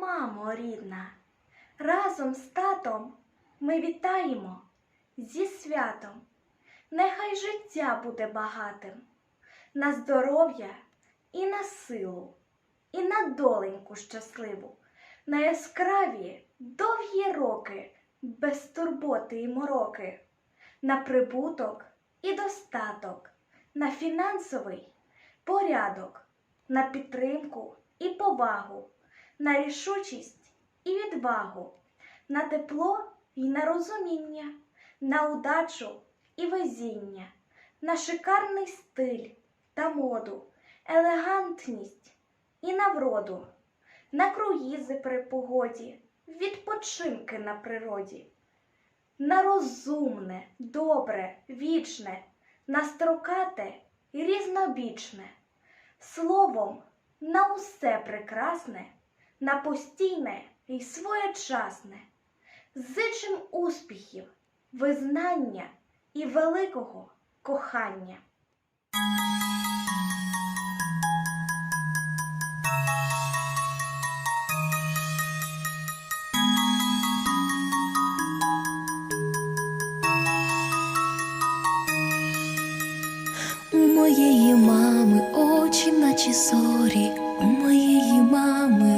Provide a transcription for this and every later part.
мамо рідна, разом з татом ми вітаємо зі святом. Нехай життя буде багатим, на здоров'я і на силу, і на доленьку щасливу, на яскраві довгі роки, без турботи і мороки, на прибуток і достаток, на фінансовий порядок, на підтримку і повагу, на рішучість і відвагу, на тепло і на розуміння, на удачу і везіння, на шикарний стиль та моду, елегантність і на вроду, на круїзи при погоді, відпочинки на природі, на розумне, добре, вічне, на строкате і різнобічне, словом, на усе прекрасне, на постійне і своєчасне. Зичим успіхів, визнання і великого кохання. У моєї мами очі, наче зорі, у моєї мами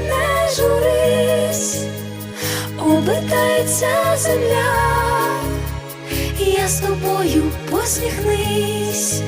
не журись, обитається земля, я з тобою посміхнись.